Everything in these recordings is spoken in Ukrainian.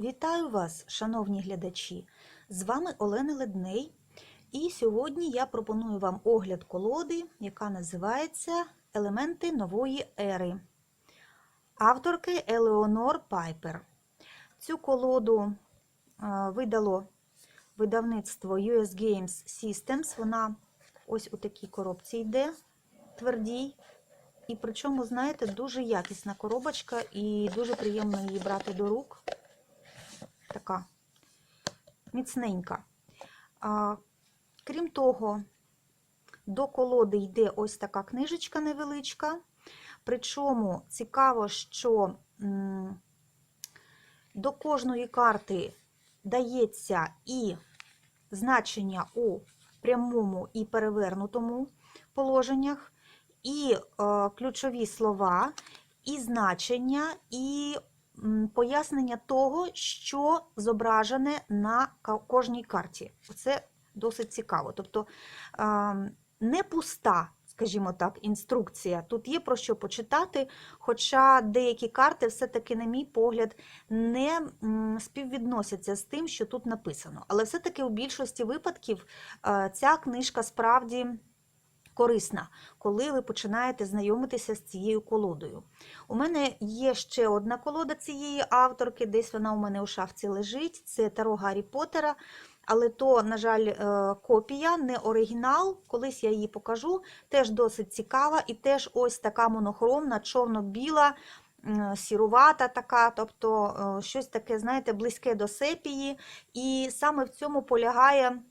Вітаю вас, шановні глядачі! З вами Олена Ледней. І сьогодні я пропоную вам огляд колоди, яка називається Елементи нової ери авторки Елеонор Пайпер. Цю колоду е, видало видавництво US Games Systems. Вона ось у такій коробці йде, твердій. І причому, знаєте, дуже якісна коробочка і дуже приємно її брати до рук. Така міцненька. А, Крім того, до колоди йде ось така книжечка невеличка. Причому цікаво, що до кожної карти дається і значення у прямому і перевернутому положеннях, і е, ключові слова, і значення, і пояснення того, що зображене на кожній карті. Це досить цікаво. Тобто е, не пуста, скажімо так, інструкція. Тут є про що почитати, хоча деякі карти, все-таки, на мій погляд, не співвідносяться з тим, що тут написано. Але все-таки у більшості випадків е, ця книжка справді корисна, коли ви починаєте знайомитися з цією колодою. У мене є ще одна колода цієї авторки, десь вона у мене у шафці лежить. Це Таро Гаррі Поттера. Але то, на жаль, е, копія, не оригінал. Колись я її покажу. Теж досить цікава, і теж ось така монохромна, чорно-біла, сірувата така, тобто е, щось таке, знаєте, близьке до сепії. І саме в цьому полягає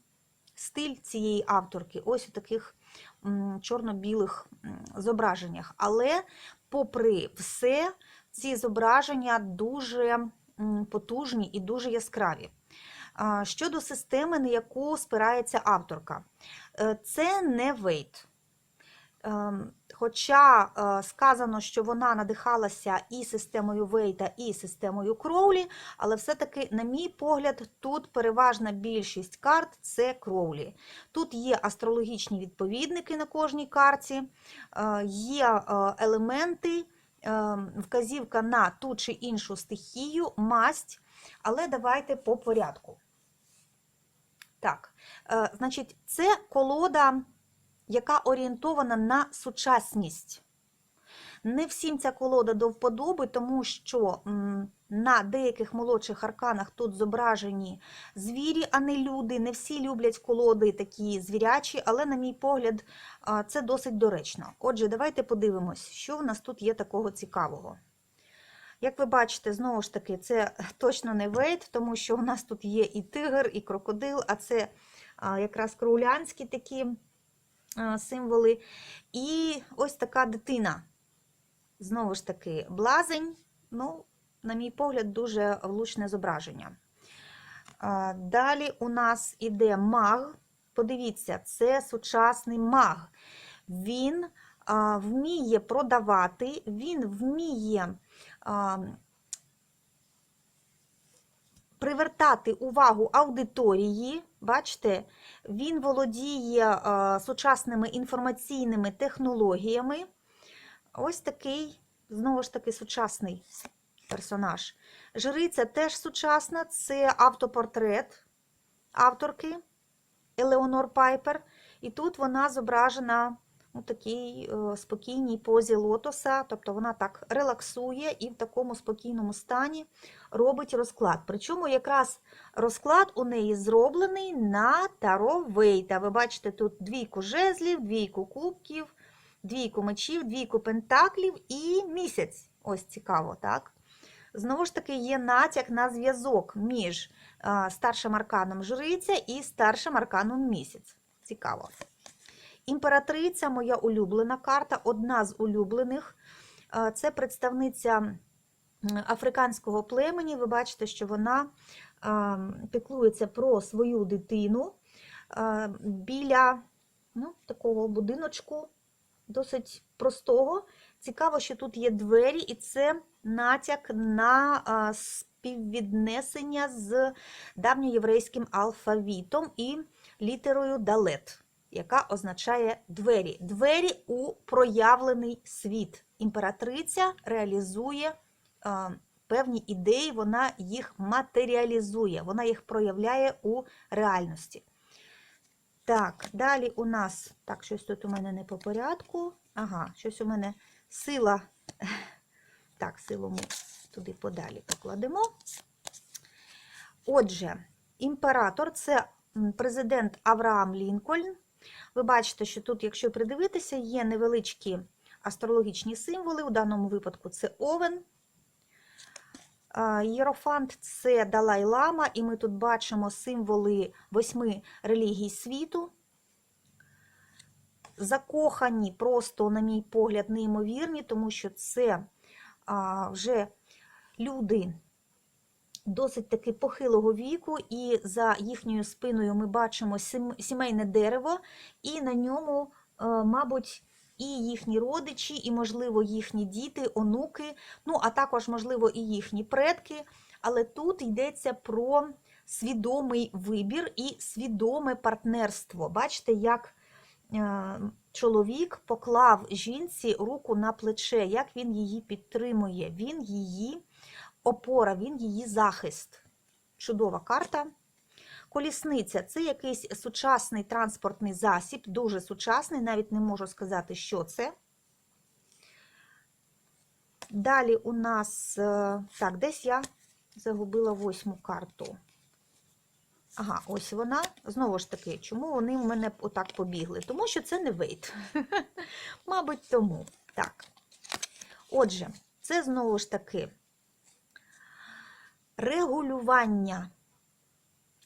стиль цієї авторки. Ось у таких чорно-білих зображеннях. Але, попри все, ці зображення дуже потужні і дуже яскраві. Щодо системи, на яку спирається авторка, Е, це не Вейт. Ем, Хоча е, сказано, що вона надихалася і системою Вейта, і системою Кроулі, але все-таки, на мій погляд, тут переважна більшість карт це Кроулі. Тут є астрологічні відповідники на кожній карті, е, є е, елементи, вказівка на ту чи іншу стихію, масть, але давайте по порядку. Так, значить, це колода, яка орієнтована на сучасність. Не всім ця колода до вподоби, тому що на деяких молодших арканах тут зображені звірі, а не люди. Не всі люблять колоди такі звірячі, але, на мій погляд, це досить доречно. Отже, давайте подивимось, що в нас тут є такого цікавого. Як ви бачите, знову ж таки, це точно не вейт, тому що у нас тут є і тигр, і крокодил, а це якраз кроулянські такі символи. І ось така дитина. Знову ж таки, блазень, ну, на мій погляд, дуже влучне зображення. Далі у нас іде маг. Подивіться, це сучасний маг. Він вміє продавати, він вміє привертати увагу аудиторії. Бачите, він володіє а, сучасними інформаційними технологіями. Ось такий, знову ж таки, сучасний персонаж. Жриця теж сучасна, це автопортрет авторки Елеонор Пайпер. І тут вона зображена у такій е, спокійній позі лотоса, тобто вона так релаксує і в такому спокійному стані робить розклад. Причому якраз розклад у неї зроблений на таро Вейта. Ви бачите тут двійку жезлів, двійку кубків, двійку мечів, двійку пентаклів і місяць. Ось цікаво, так? Знову ж таки, є натяк на зв'язок між старшим арканом жриця і старшим арканом місяць. Цікаво. Імператриця моя улюблена карта, одна з улюблених. Це представниця африканського племені. Ви бачите, що вона піклується про свою дитину біля ну, такого будиночку, досить простого. Цікаво, що тут є двері, і це натяк на співвіднесення з давньоєврейським алфавітом і літерою далет, яка означає двері. Двері у проявлений світ. Імператриця реалізує а, певні ідеї, вона їх матеріалізує, вона їх проявляє у реальності. Так, далі у нас, так, щось тут у мене не по порядку. Ага, щось у мене сила. Так, силу ми туди подалі покладемо. Отже, імператор це президент Авраам Лінкольн. Ви бачите, що тут, якщо придивитися, є невеличкі астрологічні символи. У даному випадку це овен. Єрофант це Далай-Лама, і ми тут бачимо символи восьми релігій світу. Закохані, просто, на мій погляд, неймовірні, тому що це вже люди досить таки похилого віку, і за їхньою спиною ми бачимо сімейне дерево, і на ньому, е, мабуть, і їхні родичі, і, можливо, їхні діти, онуки, ну, а також, можливо, і їхні предки. Але тут йдеться про свідомий вибір і свідоме партнерство. Бачите, як е, чоловік поклав жінці руку на плече, як він її підтримує. Він її опора, він її захист. Чудова карта. Колісниця це якийсь сучасний транспортний засіб, дуже сучасний, навіть не можу сказати, що це. Далі у нас, е, так, десь я загубила восьму карту. Ага, ось вона. Знову ж таки, чому вони в мене отак побігли? Тому що це не вейт. Мабуть, тому. Так. Отже, це знову ж таки регулювання,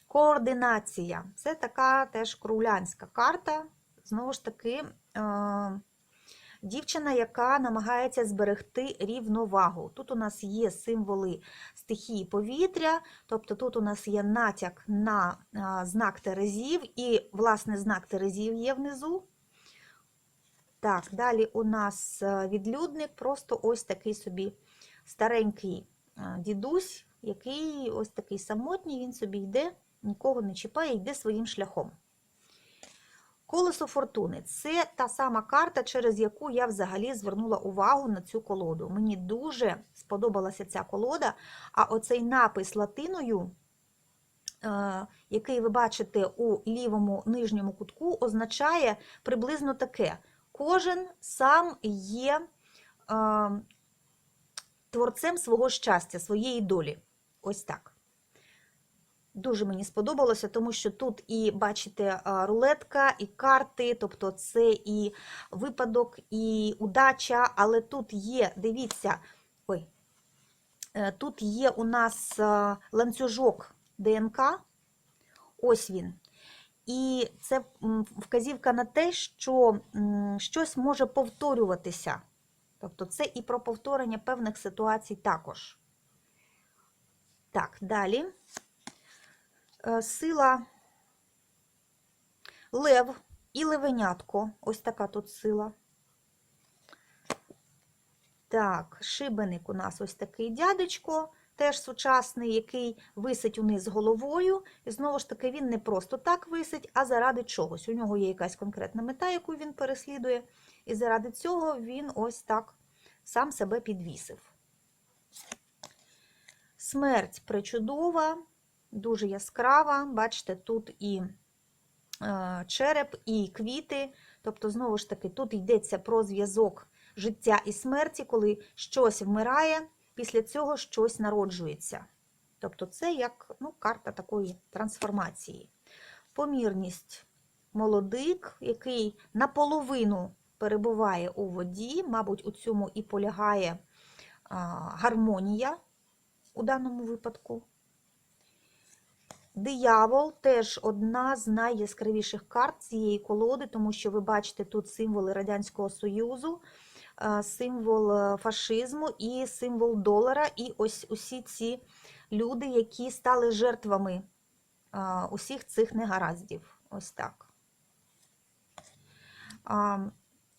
координація. Це така теж крулянська карта. Знову ж таки, е, дівчина, яка намагається зберегти рівновагу. Тут у нас є символи стихії повітря, тобто тут у нас є натяк на е, знак Терезів, і, власне, знак Терезів є внизу. Так, далі у нас е, відлюдник, просто ось такий собі старенький дідусь, який ось такий самотній, він собі йде, нікого не чіпає, йде своїм шляхом. Колесо фортуни це та сама карта, через яку я взагалі звернула увагу на цю колоду. Мені дуже сподобалася ця колода, а оцей напис латиною, е, який ви бачите у лівому нижньому кутку, означає приблизно таке: кожен сам є е, творцем свого щастя, своєї долі. Ось так. Дуже мені сподобалося, тому що тут і, бачите, рулетка, і карти, тобто це і випадок, і удача, але тут є, дивіться, ой, е, тут є у нас ланцюжок ДНК, ось він. І це вказівка на те, що щось може повторюватися. Тобто це і про повторення певних ситуацій також. Так, далі. Е, Сила лев і левенятко. Ось така тут сила. Так, шибеник у нас ось такий дядечко, теж сучасний, який висить униз головою. І знову ж таки, він не просто так висить, а заради чогось. У нього є якась конкретна мета, яку він переслідує. І заради цього він ось так сам себе підвісив. Смерть причудова, дуже яскрава. Бачите, тут і е, череп, і квіти. Тобто, знову ж таки, тут йдеться про зв'язок життя і смерті, коли щось вмирає, після цього щось народжується. Тобто, це як ну, карта такої трансформації. Помірність молодик, який наполовину перебуває у воді, мабуть, у цьому і полягає гармонія у даному випадку. Диявол теж одна з найяскравіших карт цієї колоди, тому що ви бачите тут символи Радянського Союзу, е, символ е, фашизму і символ долара. І ось усі ці люди, які стали жертвами е, усіх цих негараздів. Ось так.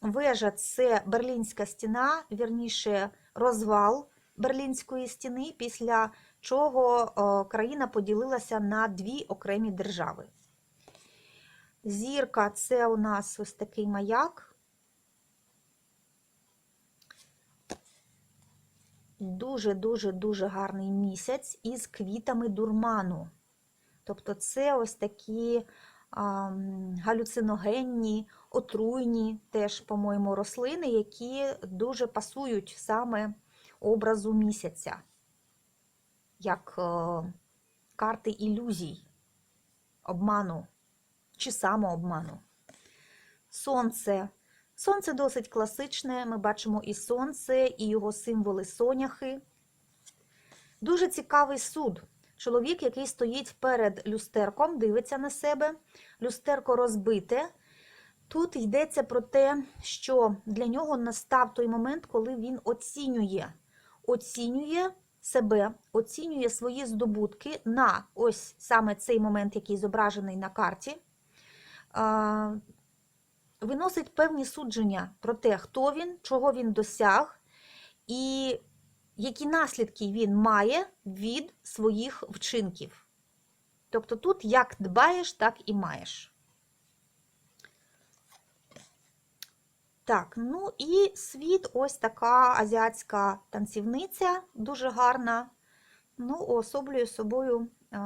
Вежа це Берлінська стіна, вірніше, розвал Берлінської стіни, після чого е, країна поділилася на дві окремі держави. Зірка це у нас ось такий маяк. дуже-дуже-дуже гарний місяць із квітами дурману. Тобто це ось такі а, галюциногенні, отруйні теж, по-моєму, рослини, які дуже пасують саме образу місяця, як е, карти ілюзій, обману чи самообману. Сонце. Сонце досить класичне. Ми бачимо і сонце, і його символи соняхи. Дуже цікавий суд. Чоловік, який стоїть перед люстерком, дивиться на себе, люстерко розбите. Тут йдеться про те, що для нього настав той момент, коли він оцінює, оцінює себе, оцінює свої здобутки на ось саме цей момент, який зображений на карті. Виносить певні судження про те, хто він, чого він досяг, і які наслідки він має від своїх вчинків. Тобто тут як дбаєш, так і маєш. Так, ну і світ ось така азіатська танцівниця, дуже гарна. Ну, уособлює собою е,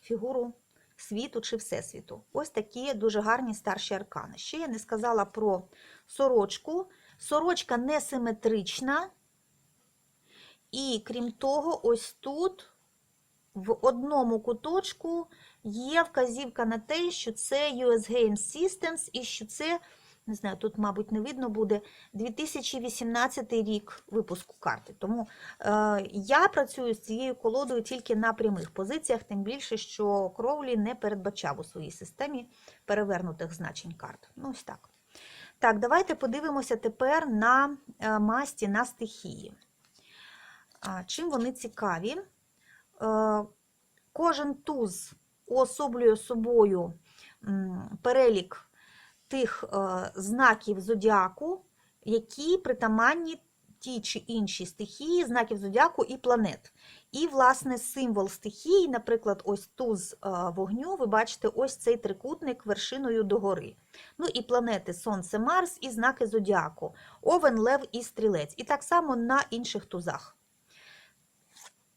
фігуру світу чи всесвіту. Ось такі дуже гарні старші аркани. Ще я не сказала про сорочку. Сорочка несиметрична. І крім того, ось тут в одному куточку є вказівка на те, що це US Game Systems і що це, не знаю, тут, мабуть, не видно буде 2018 рік випуску карти. Тому е, я працюю з цією колодою тільки на прямих позиціях, тим більше, що Кроулі не передбачав у своїй системі перевернутих значень карт. Ну, ось так. Так, давайте подивимося тепер на е, масті на стихії. Чим вони цікаві? Е, Кожен туз уособлює собою перелік тих е, знаків зодіаку, які притаманні ті чи інші стихії, знаків зодіаку і планет. І, власне, символ стихії, наприклад, ось туз е, вогню, ви бачите ось цей трикутник вершиною догори. Ну і планети Сонце, Марс і знаки зодіаку, Овен, Лев і Стрілець. І так само на інших тузах.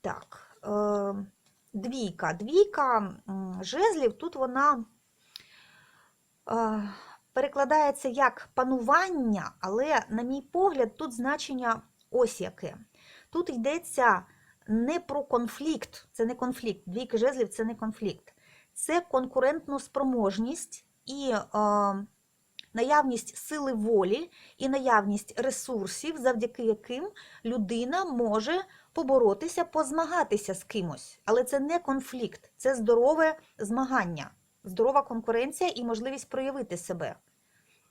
Так, е, двійка. Двійка жезлів, тут вона перекладається як панування, але, на мій погляд, тут значення ось яке. Тут йдеться не про конфлікт, це не конфлікт. Двійки жезлів це не конфлікт. Це конкурентну спроможність і е, наявність сили волі і наявність ресурсів, завдяки яким людина може поборотися, позмагатися з кимось. Але це не конфлікт, це здорове змагання, здорова конкуренція і можливість проявити себе.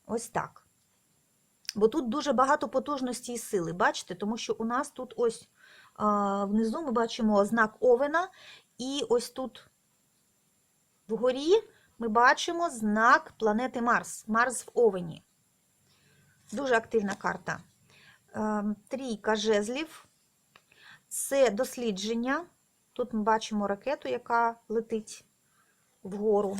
Ось так. Бо тут дуже багато потужності і сили, бачите? Тому що у нас тут ось внизу ми бачимо знак Овена, і ось тут вгорі ми бачимо знак планети Марс. Марс в Овені. Дуже активна карта. Ем, Трійка жезлів. Це дослідження. Тут ми бачимо ракету, яка летить вгору.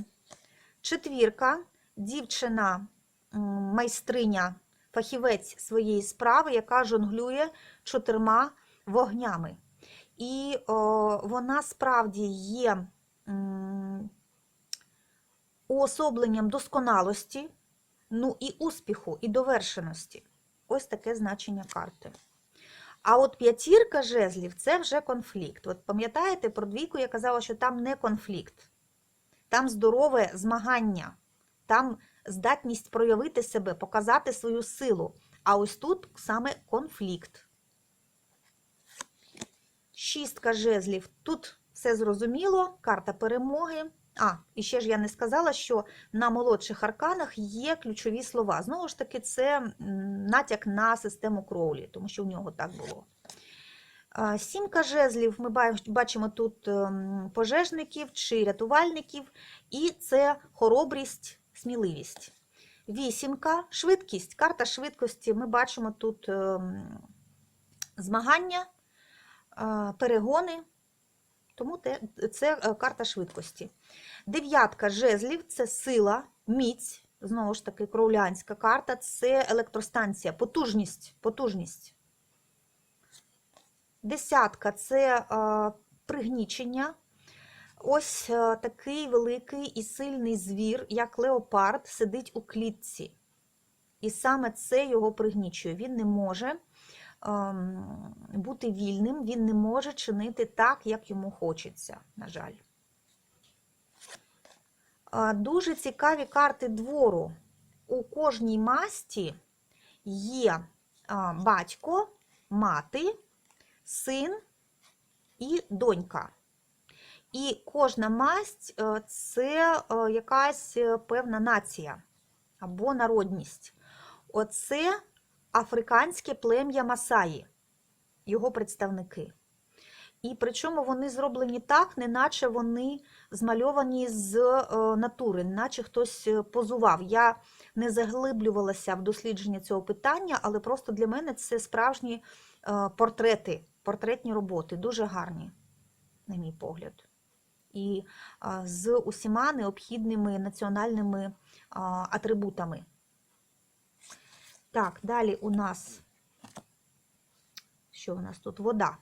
Четвірка. Дівчина, майстриня, фахівець своєї справи, яка жонглює чотирма вогнями. І о, вона справді є м, уособленням досконалості, ну і успіху, і довершеності. Ось таке значення карти. А от п'ятірка жезлів це вже конфлікт. От пам'ятаєте про двійку я казала, що там не конфлікт, там здорове змагання, там здатність проявити себе, показати свою силу. А ось тут саме конфлікт. Шістка жезлів. Тут все зрозуміло, карта перемоги. А, і ще ж я не сказала, що на молодших арканах є ключові слова. Знову ж таки, це натяк на систему Кроулі, тому що в нього так було. Сімка жезлів, ми бачимо тут ем, пожежників чи рятувальників, і це хоробрість, сміливість. Вісімка, швидкість, карта швидкості. Ми бачимо тут ем, змагання, е, перегони, тому це е, карта швидкості. Дев'ятка жезлів це сила, міць, знову ж таки, кроулянська карта це електростанція, потужність. потужність. Десятка це е, пригнічення. Ось е, такий великий і сильний звір, як леопард, сидить у клітці. І саме це його пригнічує. Він не може ем, бути вільним, він не може чинити так, як йому хочеться, на жаль. Е, Дуже цікаві карти двору. У кожній масті є батько, мати, син і донька. І кожна масть е, це е, якась е, певна нація або народність. Оце африканське плем'я Масаї, його представники. І причому вони зроблені так, неначе вони змальовані з натури, наче хтось позував. Я не заглиблювалася в дослідження цього питання, але просто для мене це справжні портрети, портретні роботи, дуже гарні, на мій погляд. І з усіма необхідними національними атрибутами. Так, далі у нас, що у нас тут? Вода.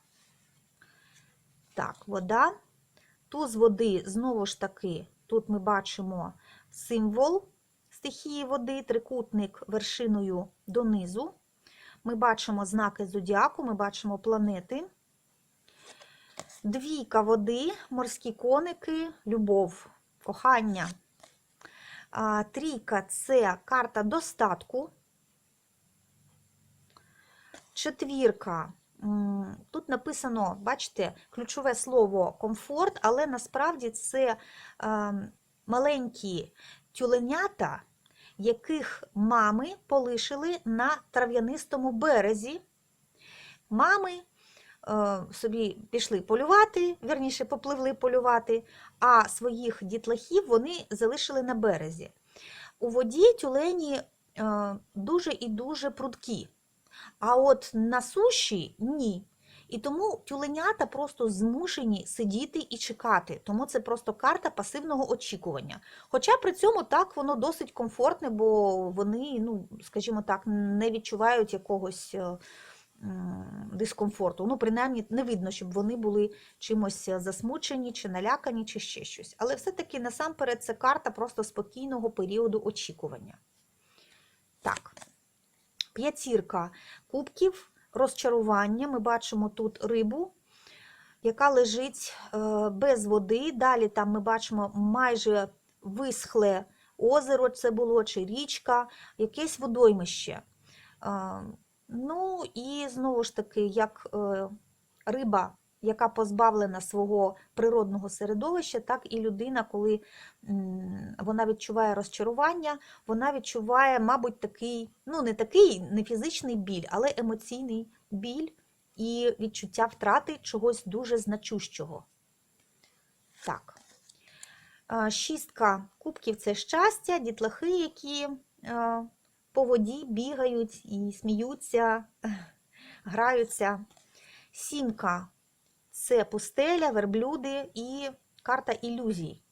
Так, вода. Туз води, знову ж таки, тут ми бачимо символ стихії води, трикутник вершиною донизу. Ми бачимо знаки зодіаку, ми бачимо планети. Двійка води, морські коники, любов, кохання. Трійка це карта достатку. Четвірка. Тут написано, бачите, ключове слово комфорт, але насправді це маленькі тюленята, яких мами полишили на трав'янистому березі. Мами собі пішли полювати, вірніше, попливли полювати, а своїх дітлахів вони залишили на березі. У воді тюлені е, дуже і дуже прудкі. А от на суші ні. І тому тюленята просто змушені сидіти і чекати. Тому це просто карта пасивного очікування. Хоча при цьому так воно досить комфортне, бо вони, ну, скажімо так, не відчувають якогось е, дискомфорту. Ну, принаймні, не видно, щоб вони були чимось засмучені, чи налякані, чи ще щось. Але все-таки насамперед це карта просто спокійного періоду очікування. Так. П'ятірка кубків, розчарування. Ми бачимо тут рибу, яка лежить е, без води. Далі там ми бачимо майже висхле озеро, це було, чи річка, якесь водоймище. Ну і знову ж таки, як е, риба, яка позбавлена свого природного середовища, так і людина, коли вона відчуває розчарування, вона відчуває, мабуть, такий, ну не такий, не фізичний біль, але емоційний біль і відчуття втрати чогось дуже значущого. Так. Е, Шістка кубків це щастя, дітлахи, які е, по воді бігають і сміються, граються. Сімка це пустеля, верблюди і карта ілюзій.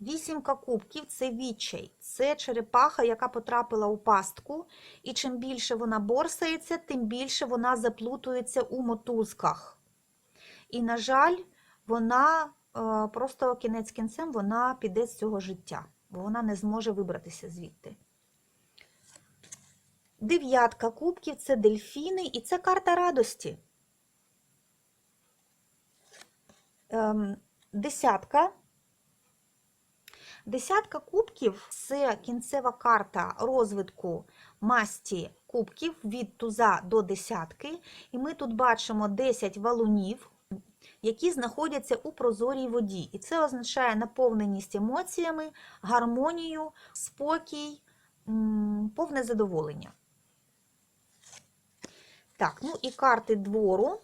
Вісімка кубків це відчай, це черепаха, яка потрапила у пастку, і чим більше вона борсається, тим більше вона заплутується у мотузках. І, на жаль, вона е, просто кінець кінцем вона піде з цього життя, бо вона не зможе вибратися звідти. Дев'ятка кубків це дельфіни, і це карта радості. Ем, Десятка. Десятка кубків це кінцева карта розвитку масті кубків від туза до десятки. І ми тут бачимо 10 валунів, які знаходяться у прозорій воді. І це означає наповненість емоціями, гармонію, спокій, повне задоволення. Так, ну і карти двору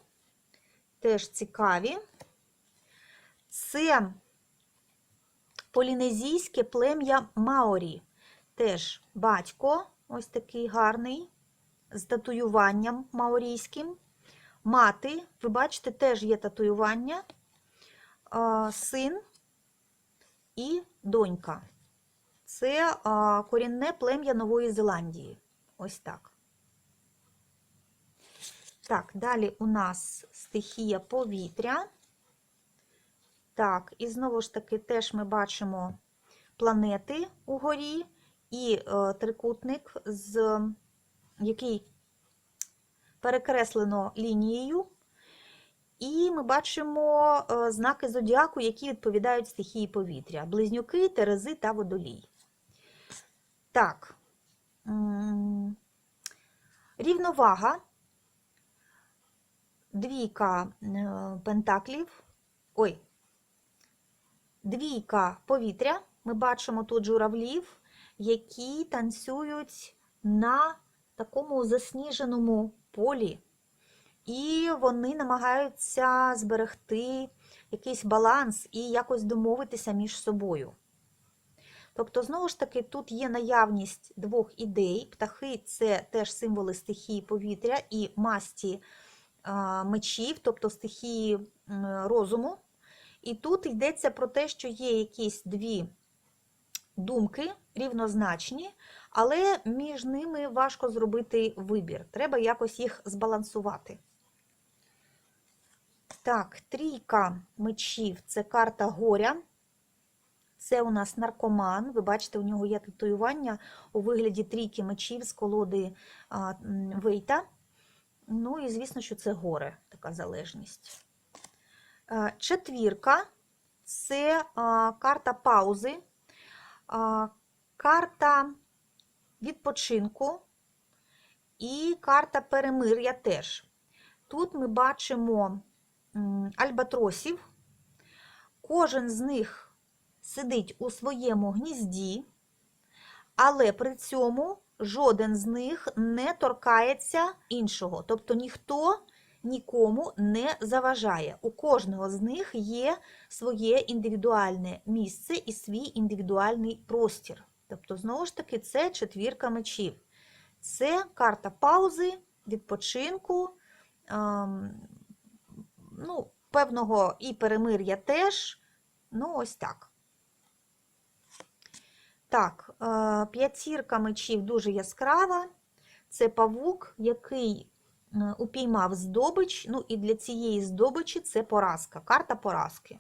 теж цікаві. Це полінезійське плем'я Маорі. Теж батько, ось такий гарний, з татуюванням маорійським. Мати, ви бачите, теж є татуювання, син і донька. Це корінне плем'я Нової Зеландії. Ось так. Так, далі у нас стихія повітря. Так, і знову ж таки теж ми бачимо планети угорі і е, трикутник, з, який перекреслено лінією. І ми бачимо е, знаки зодіаку, які відповідають стихії повітря: близнюки, терези та водолій. Так, рівновага, двійка е, пентаклів. Ой, двійка повітря. Ми бачимо тут журавлів, які танцюють на такому засніженому полі. І вони намагаються зберегти якийсь баланс і якось домовитися між собою. Тобто, знову ж таки, тут є наявність двох ідей. Птахи це теж символи стихії повітря і масті мечів, тобто стихії розуму. І тут йдеться про те, що є якісь дві думки рівнозначні, але між ними важко зробити вибір. Треба якось їх збалансувати. Так, трійка мечів це карта горя. Це у нас наркоман. Ви бачите, у нього є татуювання у вигляді трійки мечів з колоди Вейта. Ну і звісно, що це горе, така залежність. Е, Четвірка це карта паузи, карта відпочинку і карта перемир'я теж. Тут ми бачимо альбатросів. Кожен з них сидить у своєму гнізді, але при цьому жоден з них не торкається іншого. Тобто ніхто нікому не заважає. У кожного з них є своє індивідуальне місце і свій індивідуальний простір. Тобто, знову ж таки, це четвірка мечів. Це карта паузи, відпочинку, ем, ну, певного і перемир'я теж. Ну, ось так. Так, е, п'ятірка мечів дуже яскрава. Це павук, який е, упіймав здобич. Ну, і для цієї здобичі це поразка, карта поразки.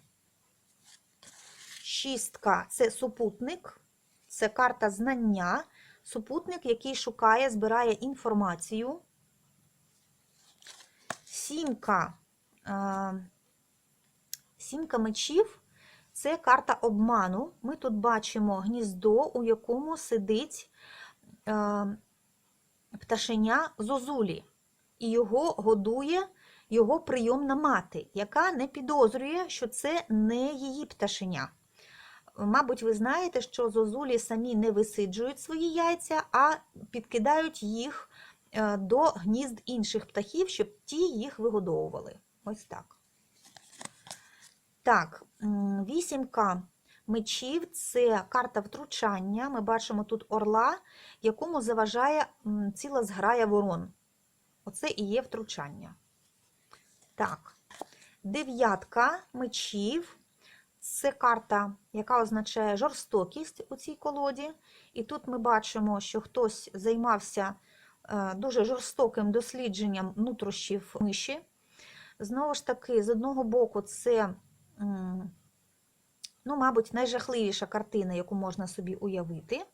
Шістка це супутник, це карта знання. Супутник, який шукає, збирає інформацію. Сімка. е, Сімка мечів це карта обману. Ми тут бачимо гніздо, у якому сидить е, пташеня зозулі, і його годує його прийомна мати, яка не підозрює, що це не її пташеня. Мабуть, ви знаєте, що зозулі самі не висиджують свої яйця, а підкидають їх е, до гнізд інших птахів, щоб ті їх вигодовували. Ось так. Так, вісімка мечів це карта втручання. Ми бачимо тут орла, якому заважає ціла зграя ворон. Оце і є втручання. Так, дев'ятка мечів. Це карта, яка означає жорстокість у цій колоді. І тут ми бачимо, що хтось займався е, дуже жорстоким дослідженням нутрощів миші. Знову ж таки, з одного боку, це, ну, мабуть, найжахливіша картина, яку можна собі уявити.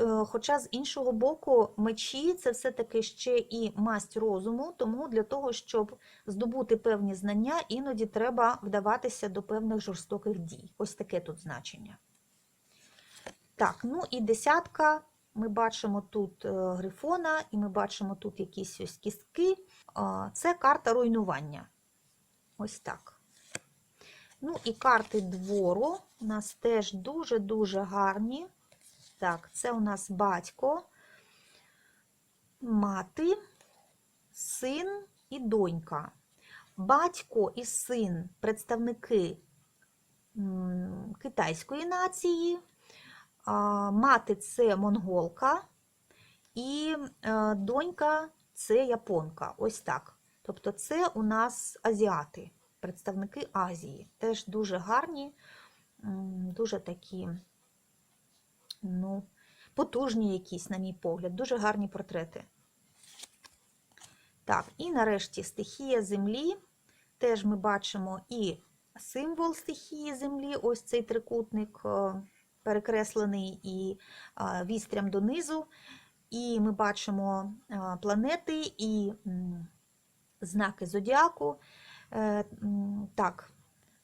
Е, Хоча з іншого боку, мечі це все-таки ще і масть розуму, тому для того, щоб здобути певні знання, іноді треба вдаватися до певних жорстоких дій. Ось таке тут значення. Так, ну і десятка. Ми бачимо тут е, грифона, і ми бачимо тут якісь ось кістки. Це карта руйнування. Ось так. Ну і карти двору у нас теж дуже-дуже гарні. Так, це у нас батько, мати, син і донька. Батько і син представники китайської нації, мати це монголка, і е, донька це японка. Ось так. Тобто, це у нас азіати, представники Азії. Теж дуже гарні, дуже такі ну, потужні якісь, на мій погляд, дуже гарні портрети. Так, і нарешті стихія землі. Теж ми бачимо і символ стихії землі, ось цей трикутник е, перекреслений і е, вістрям донизу. І ми бачимо е, планети і знаки зодіаку. Е, Так,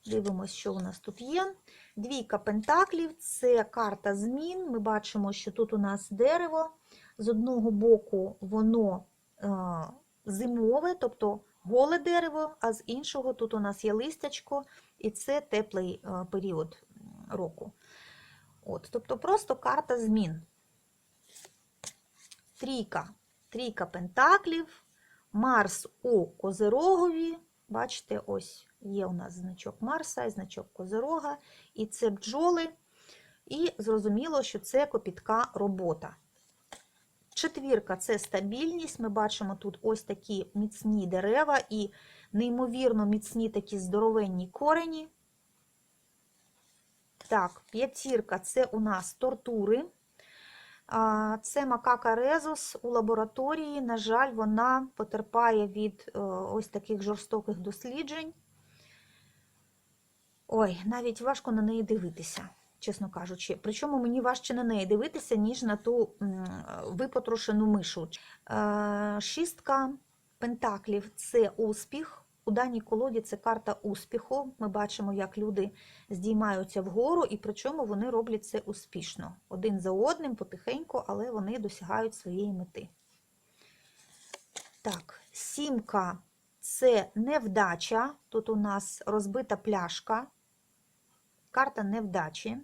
дивимося, що у нас тут є. Двійка пентаклів це карта змін. Ми бачимо, що тут у нас дерево. З одного боку воно е, зимове, тобто голе дерево, а з іншого тут у нас є листячко, і це теплий е, період року. От, тобто просто карта змін. Трійка. Трійка пентаклів, Марс у Козирогові. Бачите, ось є у нас значок Марса і значок Козирога, і це бджоли. І зрозуміло, що це копітка робота. Четвірка це стабільність. Ми бачимо тут ось такі міцні дерева і неймовірно міцні такі здоровенні корені. Так, п'ятірка це у нас тортури. Це макака резус у лабораторії. На жаль, вона потерпає від е, ось таких жорстоких досліджень. Ой, навіть важко на неї дивитися, чесно кажучи. Причому мені важче на неї дивитися, ніж на ту випотрошену мишу. Е, Шістка пентаклів це успіх. У даній колоді це карта успіху. Ми бачимо, як люди здіймаються вгору, і причому вони роблять це успішно. Один за одним, потихеньку, але вони досягають своєї мети. Так, сімка це невдача. Тут у нас розбита пляшка. Карта невдачі.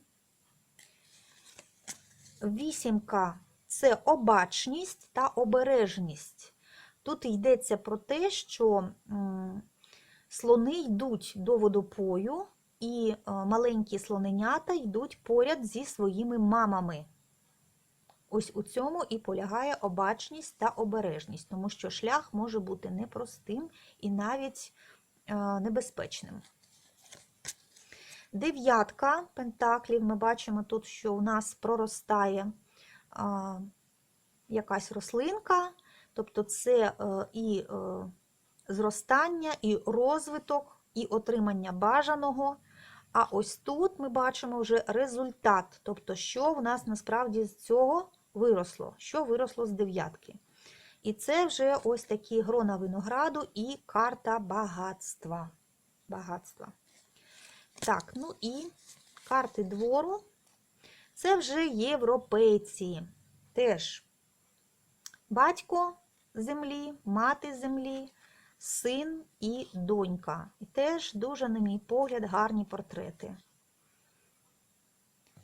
Вісімка це обачність та обережність. Тут йдеться про те, що слони йдуть до водопою, і е, маленькі слоненята йдуть поряд зі своїми мамами. Ось у цьому і полягає обачність та обережність, тому що шлях може бути непростим і навіть е, небезпечним. Дев'ятка пентаклів. Ми бачимо тут, що у нас проростає якась рослинка, тобто це е, і е, зростання, і розвиток, і отримання бажаного. А ось тут ми бачимо вже результат, тобто, що в нас насправді з цього виросло, що виросло з дев'ятки. І це вже ось такі грона винограду і карта багатства. багатства. Так, ну і карти двору. Це вже європейці. Теж батько землі, мати землі, син і донька. І теж дуже, на мій погляд, гарні портрети.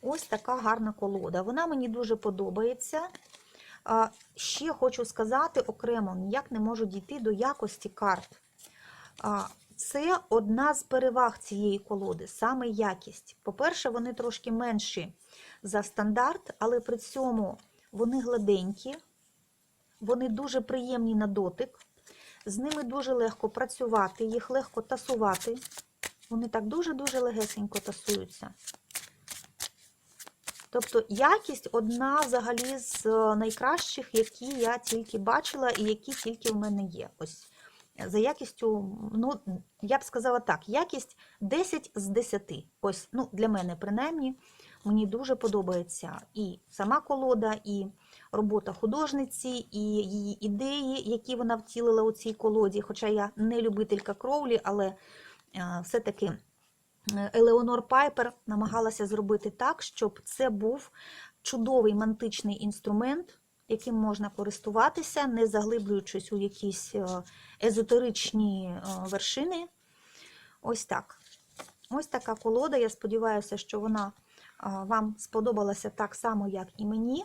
Ось така гарна колода. Вона мені дуже подобається. Ще хочу сказати окремо, ніяк не можу дійти до якості карт. Це одна з переваг цієї колоди, саме якість. По-перше, вони трошки менші за стандарт, але при цьому вони гладенькі, вони дуже приємні на дотик, з ними дуже легко працювати, їх легко тасувати. Вони так дуже-дуже легесенько тасуються. Тобто якість одна взагалі з найкращих, які я тільки бачила і які тільки в мене є. Ось за якістю, ну, я б сказала так, якість 10 з 10. Ось, ну, для мене принаймні, мені дуже подобається і сама колода, і робота художниці, і її ідеї, які вона втілила у цій колоді. Хоча я не любителька кровлі, але е, все-таки Елеонор Пайпер намагалася зробити так, щоб це був чудовий мантичний інструмент, яким можна користуватися, не заглиблюючись у якісь е, езотеричні е, вершини. Ось так. Ось така колода. Я сподіваюся, що вона е, вам сподобалася так само, як і мені.